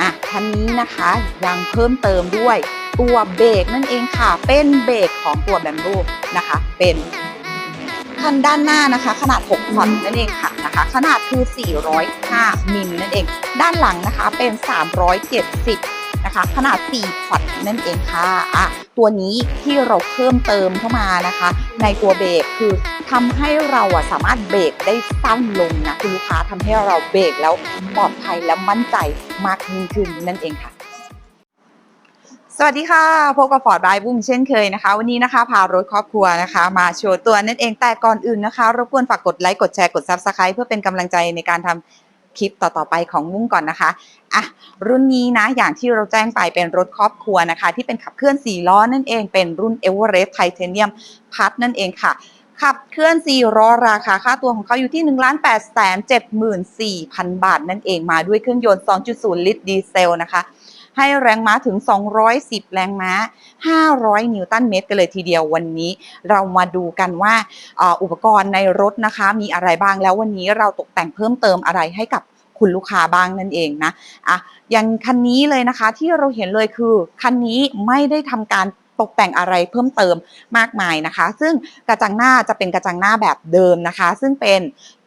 อะคันนี้นะคะยังเพิ่มเติมด้วยตัวเบรกนั่นเองค่ะ เป็นเบรกของตัวแบมบูนะคะ เป็นคันด้านหน้านะคะ ขนาด 6พอตนั่นเองค่ะนะคะ ขนาดคือ 405มิลนั่นเอง ด้านหลังนะคะเป็น 370 นะคะ ขนาด 4 พอตนั่นเองค่ะอะ ตัวนี้ที่เราเพิ่มเติมเข้ามานะคะ ในตัวเบรกคือ ทำให้เราอะสามารถเบรกได้สั้นลงนะคุณลูกค้าทำให้เราเบรกแล้วปลอดภัยและมั่นใจมากยิ่งขึ้นนั่นเองค่ะ สวัสดีค่ะ พบกับฟอร์ดบายบุ้มเช่นเคยนะคะ วันนี้นะคะพารถครอบครัวนะคะ มาโชว์ตัวนั่นเองแต่ก่อนอื่นนะคะรบกวนฝากกดไลค์กดแชร์กดซับสไคร b ์เพื่อเป็นกำลังใจในการทำคลิปต่อๆไปของบุ้งก่อนนะคะอะรุ่นนี้นะอย่างที่เราแจ้งไปเป็นรถครอบครัวนะคะ ที่เป็นขับเคลื่อน4ล้อนั่นเองเป็นรุ่น e v e r e s t Titanium พัดนั่นเองค่ะ ขับเคลื่อน4ล้อราคาค่าตัวของเขาอยู่ที่ 1 8 7 4 0 0 0 บาท นั่นเองมาด้วยเครื่องยนต์ 2.0 ลิตรดีเซลนะคะ ให้แรงม้าถึง 210 แรงม้า 500 นิวตันเมตรกันเลยทีเดียววันนี้ เรามาดูกันว่าอออุปกรณ์ในรถนะคะ มีอะไรบ้างแล้ววันนี้เราตกแต่งเพิ่มเติมอะไรให้กับคุณลูกค้าบ้างนั่นเองนะอะอย่างคันนี้เลยนะคะที่เราเห็นเลยคือคันนี้ไม่ได้ทำการ ตกแต่งอะไรเพิ่มเติมมากมายนะคะ ซึ่งกระจังหน้าจะเป็นกระจังหน้าแบบเดิมนะคะ ซึ่งเป็น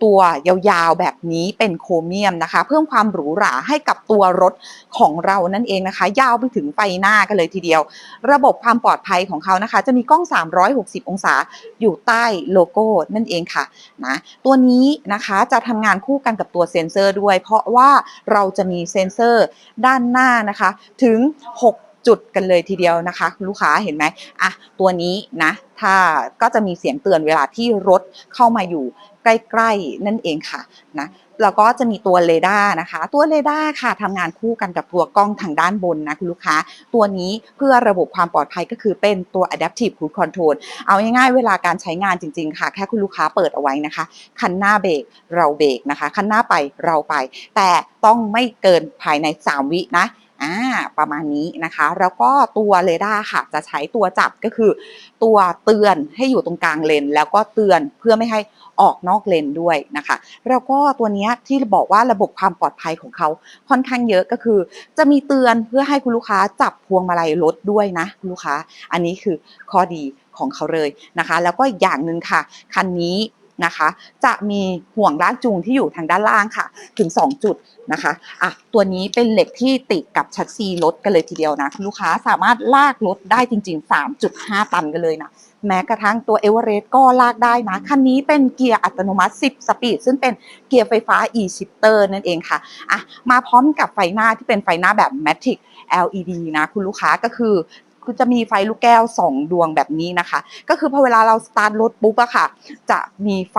ตัวยาวๆแบบนี้เป็นโครเมียมนะคะ เพิ่มความหรูหราให้กับตัวรถของเรานั่นเองนะคะ ยาวไปถึงไฟหน้ากันเลยทีเดียว ระบบความปลอดภัยของเขานะคะ จะมีกล้อง 360 องศาอยู่ใต้โลโก้นั่นเองค่ะนะตัวนี้นะคะจะทำงานคู่กันกับตัวเซ็นเซอร์ด้วย เพราะว่าเราจะมีเซ็นเซอร์ด้านหน้านะคะถึง 6 จุดกันเลยทีเดียวนะคะคุณลูกค้าเห็นไหมอะตัวนี้นะ ถ้าก็จะมีเสียงเตือนเวลาที่รถเข้ามาอยู่ใกล้ๆนั่นเองค่ะนะแล้วก็จะมีตัวเรดาร์นะคะ ตัวเรดาร์ค่ะทำงานคู่กันกับตัวกล้องทางด้านบนนะคุณลูกค้า ตัวนี้เพื่อระบบความปลอดภัยก็คือเป็นตัว adaptive cruise control เอาง่ายๆเวลาการใช้งานจริงๆค่ะ แค่คุณลูกค้าเปิดเอาไว้นะคะ คันหน้าเบรกเราเบรกนะคะ คันหน้าไปเราไป แต่ต้องไม่เกินภายใน 3 วินะ อ่าประมาณนี้นะคะ แล้วก็ตัวเรดาร์ค่ะจะใช้ตัวจับก็คือ ตัวเตือนให้อยู่ตรงกลางเลน แล้วก็เตือนเพื่อไม่ให้ออกนอกเลนด้วยนะคะ แล้วก็ตัวนี้ที่บอกว่าระบบความปลอดภัยของเขาค่อนข้างเยอะก็คือ จะมีเตือนเพื่อให้คุณลูกค้าจับพวงมาลัยรถด้วยนะคุณลูกค้า อันนี้คือข้อดีของเขาเลยนะคะ แล้วก็อีกอย่างหนึ่งค่ะ คันนี้ นะคะ จะมีห่วงลากจูงที่อยู่ทางด้านล่างค่ะ ถึง 2 จุดนะคะอะตัวนี้เป็นเหล็กที่ติดกับชักซีรถกันเลยทีเดียวนะคุณลูกค้าสามารถลากรถได้จริง ๆ 3.5 ตันกันเลยนะแม้กระทั่งตัวเอเวอเรสต์ก็ลากได้นะ คันนี้เป็นเกียร์อัตโนมัติ 10 สปีด ซึ่งเป็นเกียร์ไฟฟ้า e-shifter นั่นเองค่ะอะ มาพร้อมกับไฟหน้าที่เป็นไฟหน้าแบบ Matic LED นะ คุณลูกค้าก็คือ คือจะมีไฟลูกแก้ว 2 ดวงแบบนี้นะคะ ก็คือพอเวลาเราสตาร์ทรถปุ๊บอะค่ะ จะมีไฟ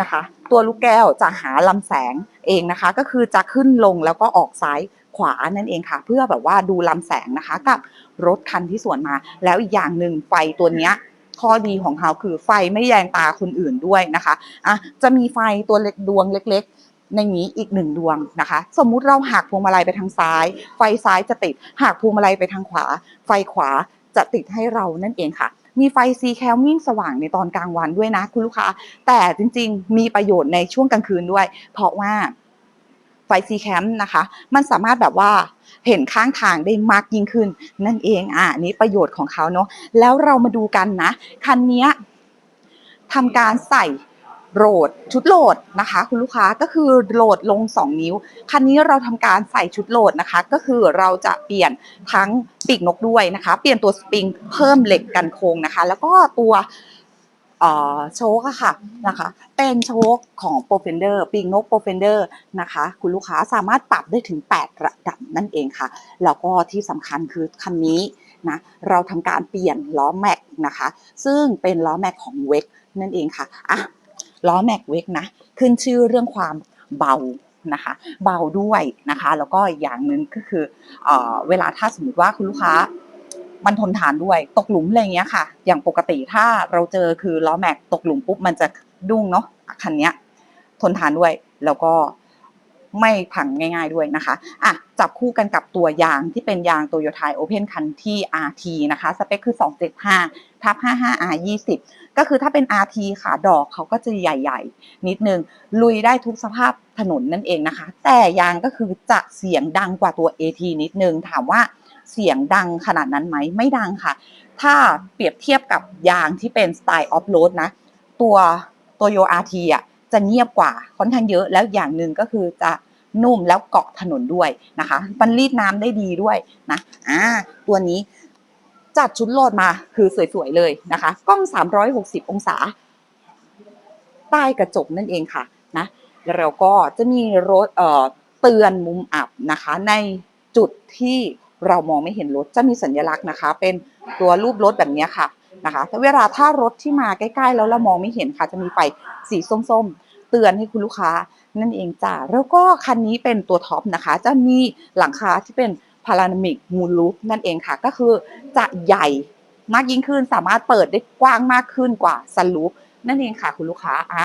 นะคะ ตัวลูกแก้วจะหาลำแสงเองนะคะ ก็คือจะขึ้นลงแล้วก็ออกซ้ายขวานั่นเองค่ะ เพื่อแบบว่าดูลำแสงนะคะกับรถคันที่สวนมา แล้วอีกอย่างหนึ่งไฟตัวเนี้ยข้อดีของเขาคือไฟไม่แยงตาคนอื่นด้วยนะคะอะจะมีไฟตัวเล็กดวงเล็กๆ ในนี้อีกหนึ่งดวงนะคะ สมมุติเราหักพวงมาลัยไปทางซ้าย ไฟซ้ายจะติดหักพวงมาลัยไปทางขวา ไฟขวาจะติดให้เรานั่นเองค่ะ มีไฟซีแคลวิ่งสว่างในตอนกลางวันด้วยนะคุณลูกค้า แต่จริงๆ มีประโยชน์ในช่วงกลางคืนด้วย เพราะว่าไฟซีแคมนะคะ มันสามารถแบบว่าเห็นข้างทางได้มากยิ่งขึ้น นั่นเองอะอันนี้ประโยชน์ของเขาเนาะแล้วเรามาดูกันนะ คันนี้ทำการใส่ โหลดชุดโหลดนะคะ คุณลูกค้าก็คือโหลดลง 2 นิ้ว คันนี้เราทำการใส่ชุดโหลดนะคะ ก็คือเราจะเปลี่ยนทั้งปีกนกด้วยนะคะ เปลี่ยนตัวสปริงเพิ่มเหล็กกันโค้งนะคะ แล้วก็ตัวโชคอะค่ะนะคะ เป็นโชคของ p r o f e n d e r ปีกนก p r o f e n d e r นะคะ คุณลูกค้าสามารถปรับได้ถึง 8 ระดับนั่นเองค่ะ แล้วก็ที่สำคัญคือคันนี้นะเราทำการเปลี่ยนล้อแม็กนะคะ ซึ่งเป็นล้อแม็กของเวกนั่นเองค่ะอะ ล้อแม็กเวกนะ ขึ้นชื่อเรื่องความเบานะคะ เบาด้วยนะคะ แล้วก็อย่างหนึ่งก็คือเอเวลาถ้าสมมติว่าคุณลูกค้ามันทนทานด้วยตกหลุมอะไรเงี้ยค่ะ อย่างปกติถ้าเราเจอคือล้อแม็กตกหลุมปุ๊บมันจะดุ้งเนาะคันเนี้ยทนทานด้วยแล้วก็ไม่พังง่าย ๆด้วยนะคะอะจับคู่กันกับตัวยางที่เป็นยาง Toyota Open Country RT นะคะ สเปคคือ 275ทับ 55R 20 ก็คือถ้าเป็น RT ค่ะดอกเขาก็จะใหญ่ ๆ นิดนึงลุยได้ทุกสภาพถนนนั่นเองนะคะ แต่ยางก็คือจะเสียงดังกว่าตัว AT นิดนึงถามว่าเสียงดังขนาดนั้นไหมไม่ดังค่ะ ถ้าเปรียบเทียบกับยางที่เป็นสไตล์ออฟโรดนะ ตัวตัวโย RT อะจะเงียบกว่าค่อนข้างเยอะแล้วอย่างหนึ่งก็คือจะนุ่มแล้วเกาะถนนด้วยนะคะมันรีดน้ำได้ดีด้วยนะอ่าตัวนี้ จัดชุดโหลดมาคือสวยๆเลยนะคะ กล้อง 360 องศา ใต้กระจกนั่นเองค่ะนะแล้วก็จะมีรถเอ่อเตือนมุมอับนะคะ ในจุดที่เรามองไม่เห็นรถจะมีสัญลักษณ์นะคะ เป็นตัวรูปรถแบบนี้ค่ะนะคะแต่เวลาถ้ารถที่มาใกล้ๆ แล้วเรามองไม่เห็นค่ะ จะมีไฟสีส้มๆ เตือนให้คุณลูกค้านั่นเองจ้าแล้วก็คันนี้เป็นตัวท็อปนะคะ จะมีหลังคาที่เป็น พารามิกมูลูปนั่นเองค่ะ ก็คือจะใหญ่มากยิ่งขึ้นสามารถเปิดได้กว้างมากขึ้นกว่าซันลูปนั่นเองค่ะคุณลูกค้าอ่า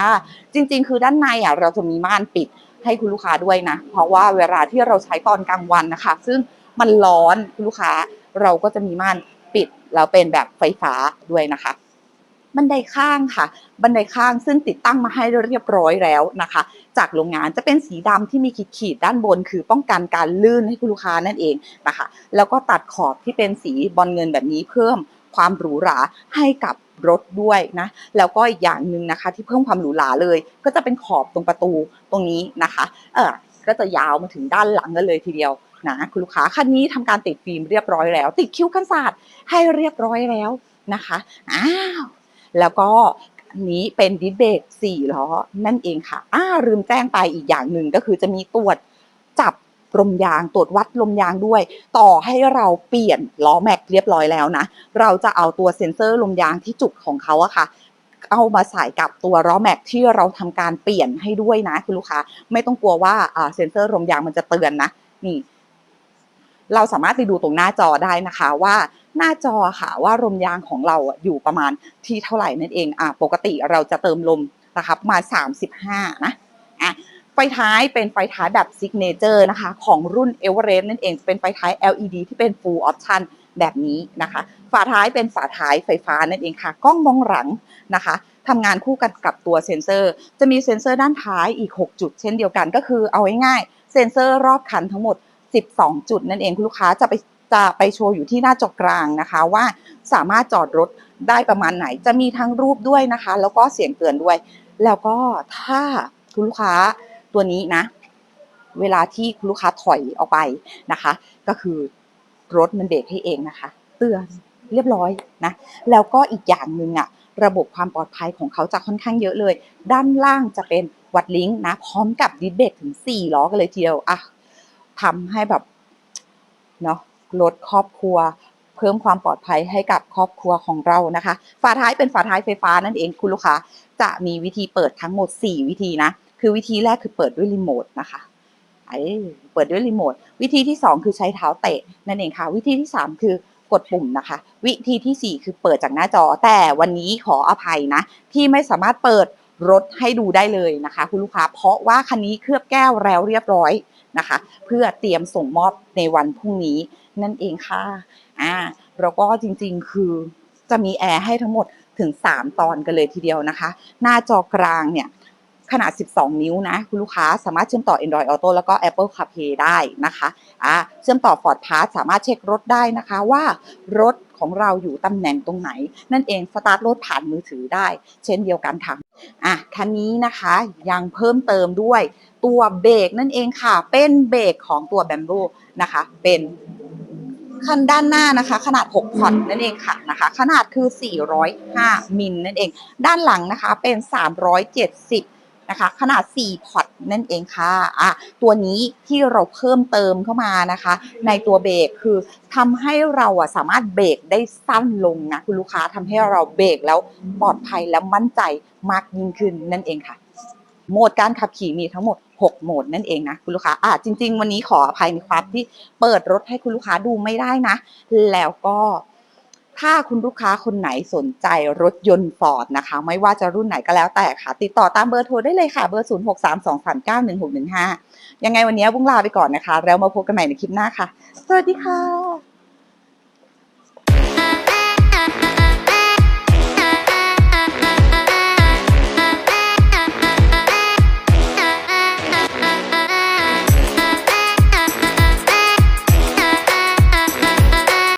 จริง ๆ คือด้านในอะเราจะมีม่านปิดให้คุณลูกค้าด้วยนะ เพราะว่าเวลาที่เราใช้ตอนกลางวันนะคะ ซึ่งมันร้อนคุณลูกค้าเราก็จะมีม่านปิดแล้วเป็นแบบไฟฟ้าด้วยนะคะ บันไดข้างค่ะ บันไดข้างซึ่งติดตั้งมาให้เรียบร้อยแล้วนะคะ จากโรงงานจะเป็นสีดำที่มีขีดๆด้านบน คือป้องกันการลื่นให้คุณลูกค้านั่นเองนะคะ แล้วก็ตัดขอบที่เป็นสีบอลเงินแบบนี้เพิ่มความหรูหราให้กับรถด้วยนะแล้วก็อีกอย่างหนึ่งนะคะ ที่เพิ่มความหรูหราเลย ก็จะเป็นขอบตรงประตูตรงนี้นะคะเออก็จะยาวมาถึงด้านหลังกันเลยทีเดียวนะคุณลูกค้าคันนี้ทำการติดฟิล์มเรียบร้อยแล้ว ติดคิ้วกันศาสตร์ให้เรียบร้อยแล้วนะคะอ้าว แล้วก็นี้เป็นดิสเบรกสี่ล้อนั่นเองค่ะอ้าลืมแจ้งไปอีกอย่างหนึ่งก็คือจะมีตรวจจับลมยางตรวจวัดลมยางด้วย ต่อให้เราเปลี่ยนล้อแม็กเรียบร้อยแล้วนะ เราจะเอาตัวเซ็นเซอร์ลมยางที่จุดของเขาอะค่ะ เอามาใส่กับตัวล้อแม็กที่เราทำการเปลี่ยนให้ด้วยนะคุณลูกค้า ไม่ต้องกลัวว่าอ่าเซ็นเซอร์ลมยางมันจะเตือนนะนี่ เราสามารถไปดูตรงหน้าจอได้นะคะว่า หน้าจอค่ะว่าลมยางของเราอยู่ประมาณที่เท่าไหร่นั่นเองอะปกติเราจะเติมลมนะครับมา35 นะอะไฟท้ายเป็นไฟท้ายแบบซิกเนเจอร์นะคะของรุ่น e v e r e s t นั่นเองเป็นไฟท้าย LED ที่เป็น Full Option แบบนี้นะคะ ฝาท้ายเป็นฝาท้ายไฟฟ้านั่นเองค่ะ กล้องมองหลังนะคะทำงานคู่กันกับตัวเซ็นเซอร์ จะมีเซ็นเซอร์ด้านท้ายอีก 6 จุด เช่นเดียวกันก็คือเอาง่ายๆเซ็นเซอร์รอบคันทั้งหมด 12 จุดนั่นเองคุณลูกค้าจะไป จะไปโชว์อยู่ที่หน้าจอกลางนะคะว่าสามารถจอดรถได้ประมาณไหน จะมีทั้งรูปด้วยนะคะ แล้วก็เสียงเตือนด้วย แล้วก็ถ้าคุณลูกค้าตัวนี้นะ เวลาที่คุณลูกค้าถอยออกไปนะคะ ก็คือรถมันเบรกให้เองนะคะ เตือนเรียบร้อยนะ แล้วก็อีกอย่างหนึ่งอะระบบความปลอดภัยของเขาจะค่อนข้างเยอะเลย ด้านล่างจะเป็นวัดลิงก์นะ พร้อมกับดิสเบรกถึง 4 ล้อกันเลยทีเดียวอะทำให้แบบเนาะ ลดครอบครัว เพิ่มความปลอดภัยให้กับครอบครัวของเรานะคะ ฝาท้ายเป็นฝาท้ายไฟฟ้านั่นเองคุณลูกค้าจะมีวิธีเปิดทั้งหมด 4 วิธีนะ คือวิธีแรกคือเปิดด้วยรีโมทนะคะไอ้เปิดด้วยรีโมทวิธีที่ 2 คือใช้เท้าเตะนั่นเองค่ะ วิธีที่ 3 คือกดปุ่มนะคะ วิธีทีสี่ 4 คือเปิดจากหน้าจอ แต่วันนี้ขออภัยนะ ที่ไม่สามารถเปิดรถให้ดูได้เลยนะคะ คุณลูกค้าเพราะว่าคันนี้เคลือบแก้วแล้วเรียบร้อย นะคะ เพื่อเตรียมส่งมอบในวันพรุ่งนี้นั่นเองค่ะอ่าแล้วก็จริงๆคือจะมีแอร์ให้ทั้งหมดถึง 3 ตอนกันเลยทีเดียวนะคะ หน้าจอกลางเนี่ย ขนาด 12 นิ้วนะคุณลูกค้าสามารถเชื่อมต่อ Android Auto แล้วก็ Apple CarPlay ได้นะคะอ่าเชื่อมต่อ Ford Pass สามารถเช็ครถได้นะคะว่ารถของเราอยู่ตำแหน่งตรงไหน นั่นเองสตาร์ทรถผ่านมือถือได้ เช่นเดียวกันค่ะอะคันนี้นะคะยังเพิ่มเติมด้วยตัวเบรกนั่นเองค่ะเป็นเบรกของตัว Bamboo นะคะเป็นคันด้านหน้านะคะ ขนาด 6 พอร์ตนั่นเองค่ะนะคะ ขนาดคือ 405 มิลนั่นเอง ด้านหลังนะคะเป็น 370 นะคะ ขนาด 4 พอร์ตนั่นเองค่ะอะ ตัวนี้ที่เราเพิ่มเติมเข้ามานะคะ ในตัวเบรกคือทำให้เราอะสามารถเบรกได้สั้นลงนะคุณลูกค้าทำให้เราเบรกแล้วปลอดภัยและมั่นใจมากยิ่งขึ้นนั่นเองค่ะโหมดการขับขี่มีทั้งหมด 6 โหมดนั่นเองนะคุณลูกค้าอะจริง ๆ วันนี้ขออภัยในความที่เปิดรถให้คุณลูกค้าดูไม่ได้นะ แล้วก็ ถ้าคุณลูกค้าคนไหนสนใจรถยนต์ฟอร์ดนะคะ ไม่ว่าจะรุ่นไหนก็แล้วแต่ค่ะ ติดต่อตามเบอร์โทรได้เลยค่ะ เบอร์ 0632391615 ยังไงวันนี้บุ้งลาไปก่อนนะคะ แล้วมาพบกันใหม่ในคลิปหน้าค่ะ สวัสดีค่ะ